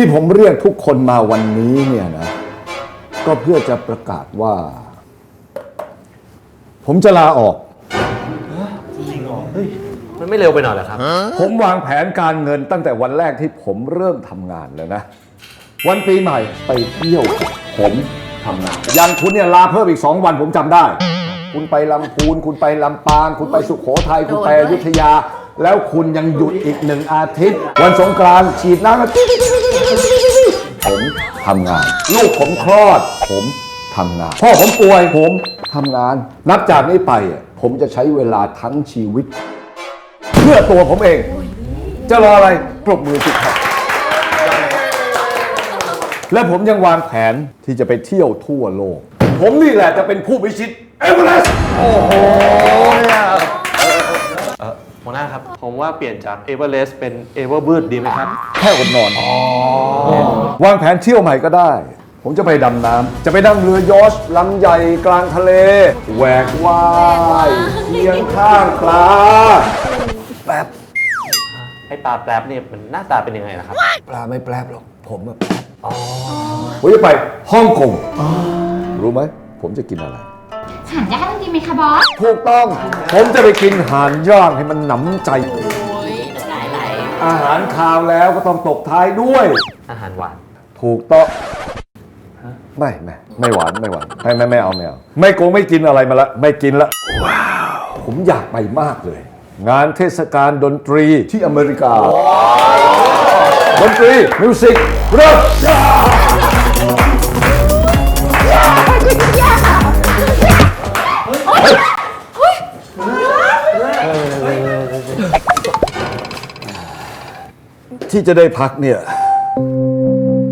ที่ผมเรียกทุกคนมาวันนี้เนี่ยนะ ก็เพื่อจะประกาศว่า ผมจะลาออก มันไม่เร็วไปหน่อยเหรอครับ ผมวางแผนการเงินตั้งแต่วันแรกที่ผมเริ่มทำงานเลยนะ วันปีใหม่ไปเที่ยว ผมทำงานอยังคุณเนี่ยลาเพิ่มอีก 2 วันผมจำได้ คุณไปลำพูน คุณไปลำปาง คุณไปสุขโขทัยคุณไปอยุธยา แล้วคุณยังหยุดอีกหนึ่งอาทิตย์ วันสงกรานต์ฉีดน้ำกันผมทำงาน ลูกผมคลอด ผมทำงาน พ่อผมป่วยผมทำงาน นับจากนี้ไป ผมจะใช้เวลาทั้งชีวิต เพื่อตัวผมเอง จะรออะไรปรบมือสิครับ และผมยังวางแผนที่จะไปเที่ยวทั่วโลก ผมนี่แหละจะเป็นผู้พิชิตเอเวอเรสต์โอ้โหเนี่ย หัวหน้าครับ ผมว่าเปลี่ยนจากเอเวอเรสต์เป็นเอเวอร์บืดดีไหมครับ แค่อดนอนวางแผนเที่ยวใหม่ก็ได้ ผมจะไปดำน้ำจะไปนั่งเรือยอชต์ลำใหญ่กลางทะเลแหวกว่ายเคียงข้างปลาแป๊บให้ปลาแปรบเนี่ยมันหน้าตาเป็นยังไงนะครับ ปลาไม่แปลบหรอก ผมอะแปลบผมจะไปฮ่องกงรู้ไหม ผมจะกินอะไรหันย่างดีไห มคะบอสถูกต้อง ผมจะไปกินห่านย่างให้มันหนำใจอาหารคาวแล้วก็ต้องตบท้ายด้วย อาหารหวาน ถูกต้องไม่ไม่ไม่หวานไม่หวานไม่ไม่ไม่เอาไม่เอาไม่โกงไม่กินอะไรมาละไม่กินละว้าวผมอยากไปมากเลย งานเทศกาลดนตรีที่อเมริกา ดนตรีมิวสิกเริ่ม ที่จะได้พักเนี่ย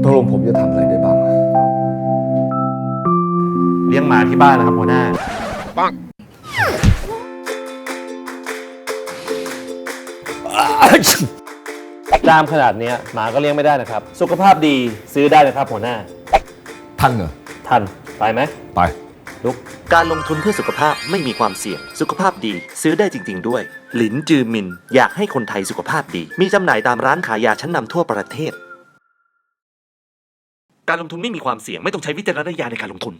ตกลงผมจะทำอะไรได้บ้าง เลี้ยงหมาที่บ้านนะครับหัวหน้าจามขนาดเนี้ยหมาก็เลี้ยงไม่ได้นะครับ สุขภาพดีซื้อได้นะครับหัวหน้า ทันเหรอ ทัน ไปไหม ไป นก การลงทุนเพื่อสุขภาพไม่มีความเสี่ยง สุขภาพดี ซื้อได้จริง ๆ ด้วย หลินจือมิน อยากให้คนไทยสุขภาพดี มีจำหน่ายตามร้านขายยาชั้นนำทั่วประเทศ การลงทุนไม่มีความเสี่ยงไม่ต้องใช้วิจารณญาณในการลงทุน